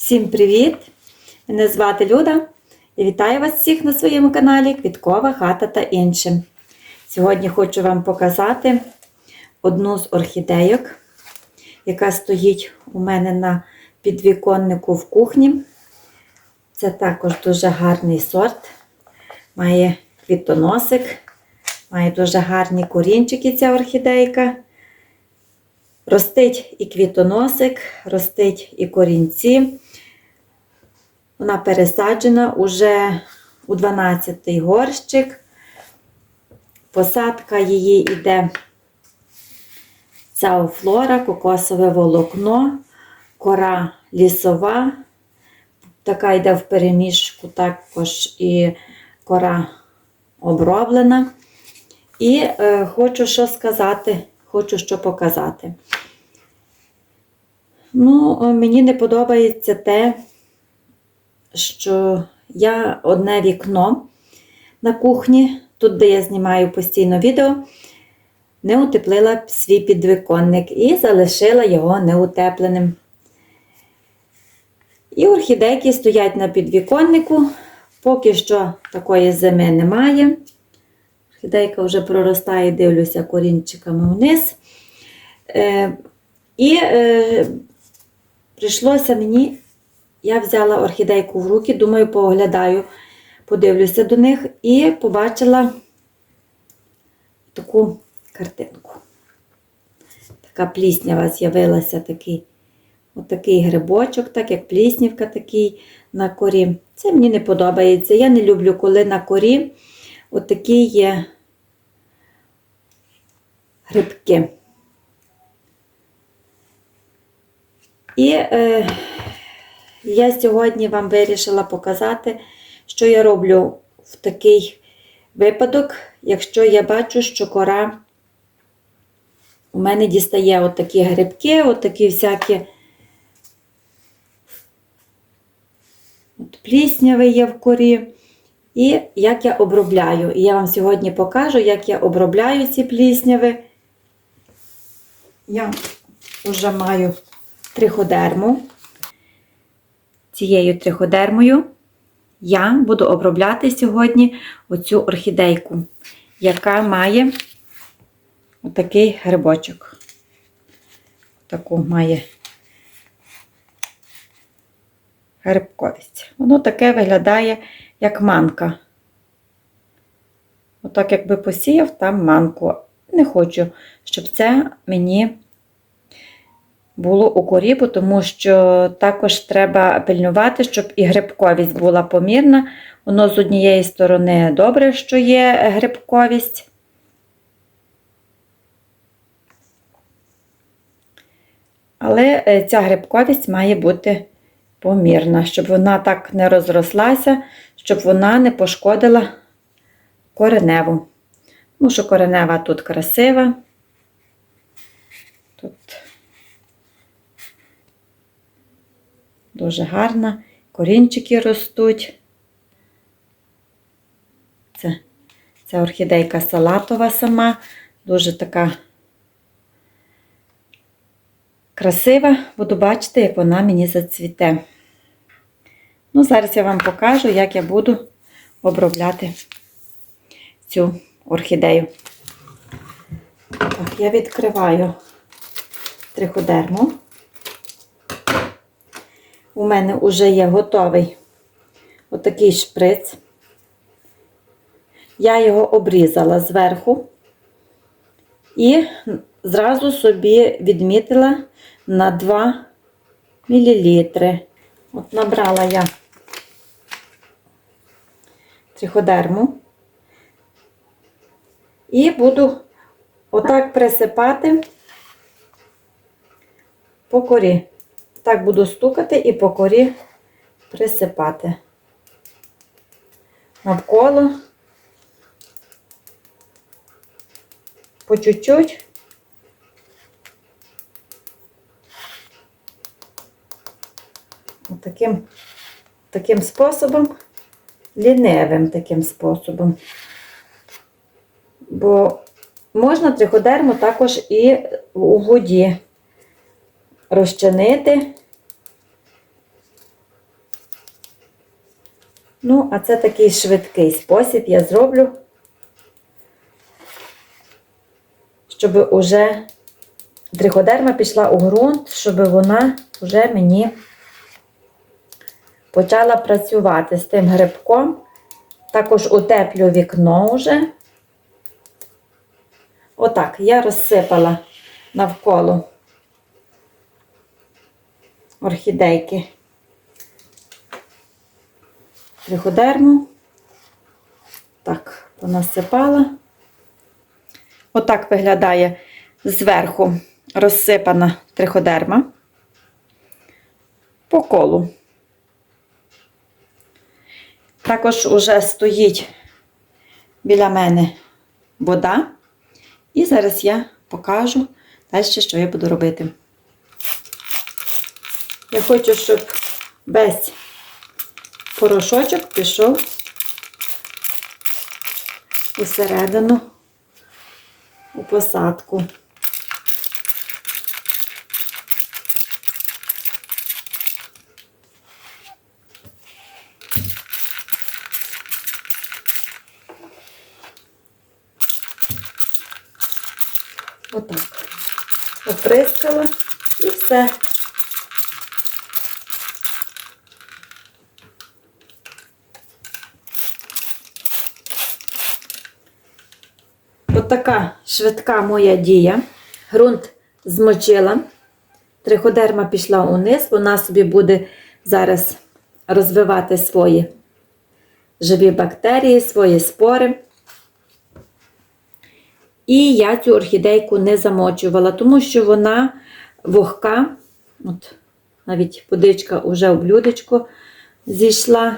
Всім привіт! Мене звати Люда і вітаю вас всіх на своєму каналі Квіткова хата та іншим. Сьогодні хочу вам показати одну з орхідейок, яка стоїть у мене на підвіконнику в кухні. Це також дуже гарний сорт. Має квітоносик, має дуже гарні корінчики ця орхідейка. Ростить і квітоносик, ростить і корінці. Вона пересаджена уже у 12-й горщик. Посадка її йде цауфлора, кокосове волокно, кора лісова. Така йде в переміжку, також і кора оброблена. І е, хочу що сказати, хочу що показати. Ну, мені не подобається те, що я одне вікно на кухні, тут, де я знімаю постійно відео, не утеплила свій підвіконник і залишила його неутепленим. І орхідейки стоять на підвіконнику, поки що такої зими немає. Орхідейка вже проростає, дивлюся корінчиками вниз. Е, і е, прийшлося мені, я взяла орхідейку в руки, думаю, пооглядаю, подивлюся до них і побачила таку картинку. Така пліснява з'явилася такий, отакий грибочок, так як пліснівка такий на корі. Це мені не подобається. Я не люблю, коли на корі отакі є грибки. І е, я сьогодні вам вирішила показати, що я роблю в такий випадок, якщо я бачу, що кора у мене дістає отакі грибки, отакі всякі от плісняви є в корі. І як я обробляю. І я вам сьогодні покажу, як я обробляю ці плісняви. Я вже маю триходерму. Цією триходермою я буду обробляти сьогодні оцю орхідейку, яка має отакий грибочок. Таку має грибковість. Воно таке виглядає, як манка. Отак, якби посіяв там манку. Не хочу, щоб це мені було у корі, тому що також треба пильнувати, щоб і грибковість була помірна. Воно з однієї сторони добре, що є грибковість. Але е, ця грибковість має бути помірна, щоб вона так не розрослася, щоб вона не пошкодила кореневу. Тому що коренева тут красива. Тут дуже гарна, корінчики ростуть. Це, це орхідейка салатова сама, дуже така красива. Буду бачити, як вона мені зацвіте. Ну, зараз я вам покажу, як я буду обробляти цю орхідею. Так, я відкриваю триходерму. У мене вже є готовий отакий шприц. Я його обрізала зверху і зразу собі відмітила на 2 мл. От набрала я триходерму і буду отак присипати по корі. Так буду стукати і по корі присипати навколо по чуть-чуть. Таким, таким способом, лінивим таким способом. Бо можна триходерму також і у воді розчинити Ну, а це такий швидкий спосіб я зроблю, щоб уже триходерма пішла у ґрунт, щоб вона вже мені почала працювати з тим грибком. Також утеплю вікно вже. Отак, я розсипала навколо орхідейки триходерму. Так, понасипала. Отак виглядає зверху розсипана триходерма по колу. Також уже стоїть біля мене вода. І зараз я покажу далі, що я буду робити. Я хочу, щоб весь порошочок пішов усередину у посадку. Отак. Оприскала і все. Отака швидка моя дія. Грунт змочила. Триходерма пішла униз, вона собі буде зараз розвивати свої живі бактерії, свої спори. І я цю орхідейку не замочувала, тому що вона вогка, от навіть подичка вже у блюдечко зійшла,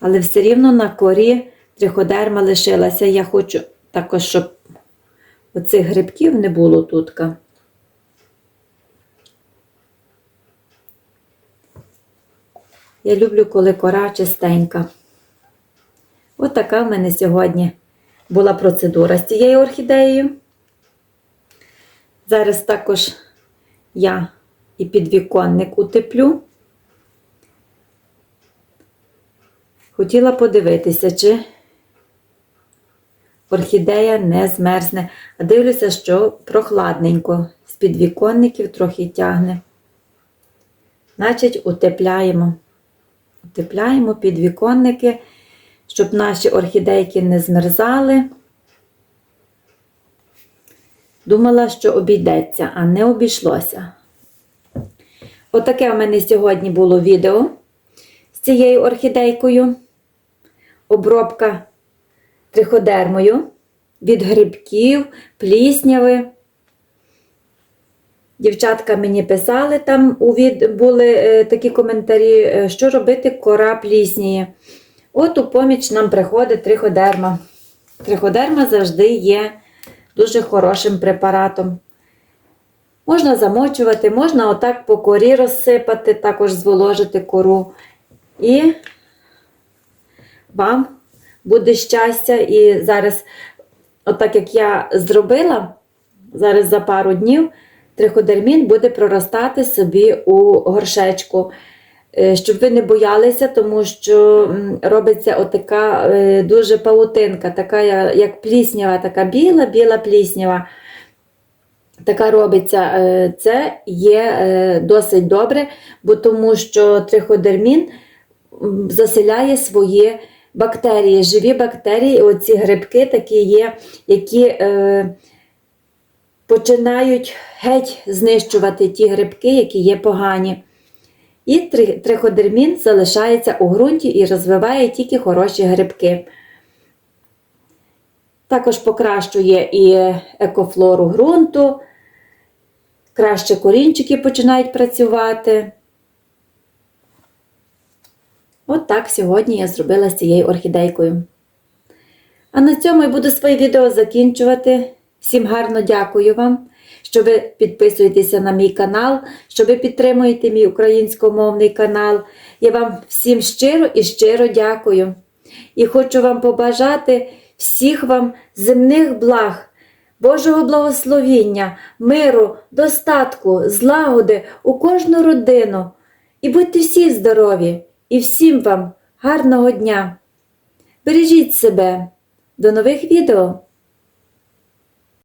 але все рівно на корі триходерма лишилася. Я хочу також, щоб оцих грибків не було тутка. Я люблю, коли кора чистенька. От така в мене сьогодні була процедура з цією орхідеєю. Зараз також я і підвіконник утеплю. Хотіла подивитися, чи орхідея не змерзне. А дивлюся, що прохладненько, з підвіконників трохи тягне. Значить, утепляємо. Утепляємо підвіконники щоб наші орхідейки не змерзали. Думала, що обійдеться, а не обійшлося. Отаке у мене сьогодні було відео з цією орхідейкою. Обробка триходермою від грибків, плісняви. Дівчатка мені писали, там були е, такі коментарі, е, що робити кора плісніє. От у поміч нам приходить триходерма. Триходерма завжди є дуже хорошим препаратом. Можна замочувати, можна отак по корі розсипати, також зволожити кору. І вам буде щастя. І зараз, отак як я зробила, зараз за пару днів триходермін буде проростати собі у горшечку. Е, щоб ви не боялися, тому що робиться отака е, дуже паутинка, така як пліснява, така біла-біла пліснява. Така робиться, е, це є досить добре, бо тому що триходермін заселяє свої бактерії, живі бактерії, оці грибки такі є, які е, починають геть знищувати ті грибки, які є погані. І триходермін залишається у ґрунті і розвиває тільки хороші грибки. Також покращує і екофлору ґрунту, краще корінчики починають працювати. От так сьогодні я зробила з цією орхідейкою. А на цьому я буду своє відео закінчувати. Всім гарно дякую вам що ви підписуєтеся на мій канал, що ви підтримуєте мій українськомовний канал. Я вам всім щиро і щиро дякую. І хочу вам побажати всіх вам земних благ, Божого благословіння, миру, достатку, злагоди у кожну родину. І будьте всі здорові! І всім вам гарного дня! Бережіть себе! До нових відео!